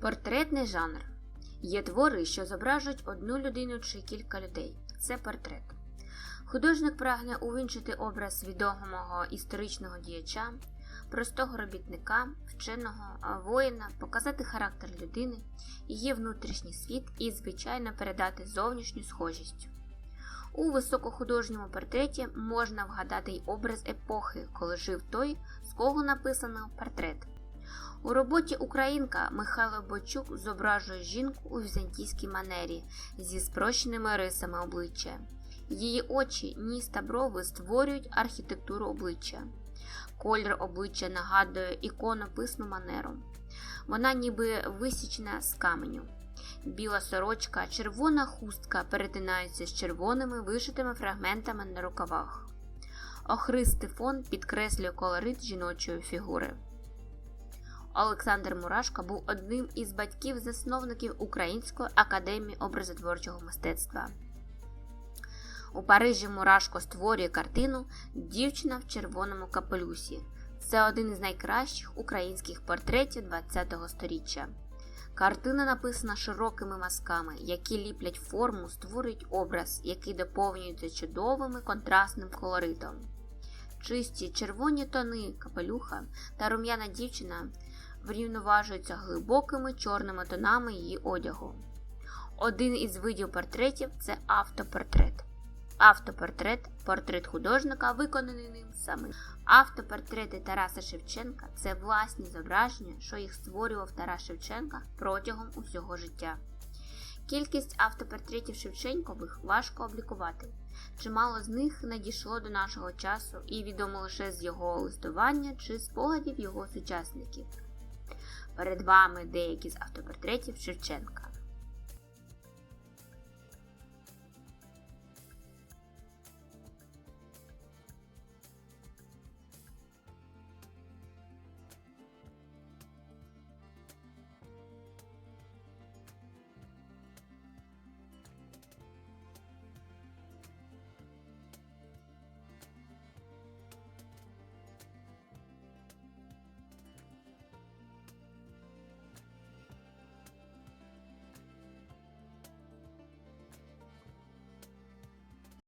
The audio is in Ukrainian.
Портретний жанр. Є твори, що зображують одну людину чи кілька людей. Це портрет. Художник прагне увінчити образ відомого історичного діяча, простого робітника, вченого воїна, показати характер людини, її внутрішній світ і, звичайно, передати зовнішню схожість. У високохудожньому портреті можна вгадати й образ епохи, коли жив той, з кого написано портрет. У роботі Українка Михайло Бочук зображує жінку у візантійській манері зі спрощеними рисами обличчя. Її очі, ніс та брови створюють архітектуру обличчя. Колір обличчя нагадує іконописну манеру. Вона ніби висічена з каменю. Біла сорочка, червона хустка перетинаються з червоними вишитими фрагментами на рукавах. Охристий фон підкреслює колорит жіночої фігури. Олександр Мурашко був одним із батьків-засновників Української академії образотворчого мистецтва. У Парижі Мурашко створює картину Дівчина в червоному капелюсі. Це один із найкращих українських портретів ХХ століття. Картина написана широкими мазками, які ліплять форму, створюють образ, який доповнюється чудовим контрастним колоритом. Чисті червоні тони капелюха та рум'яна дівчина врівноважуються глибокими чорними тонами її одягу. Один із видів портретів це автопортрет. Автопортрет портрет художника, виконаний ним самим. Автопортрети Тараса Шевченка це власні зображення, що їх створював Тарас Шевченка протягом усього життя. Кількість автопортретів Шевченкових важко облікувати. Чимало з них надійшло до нашого часу і відомо лише з його листування чи спогадів його сучасників. Перед вами деякі з автопортретів Шевченка.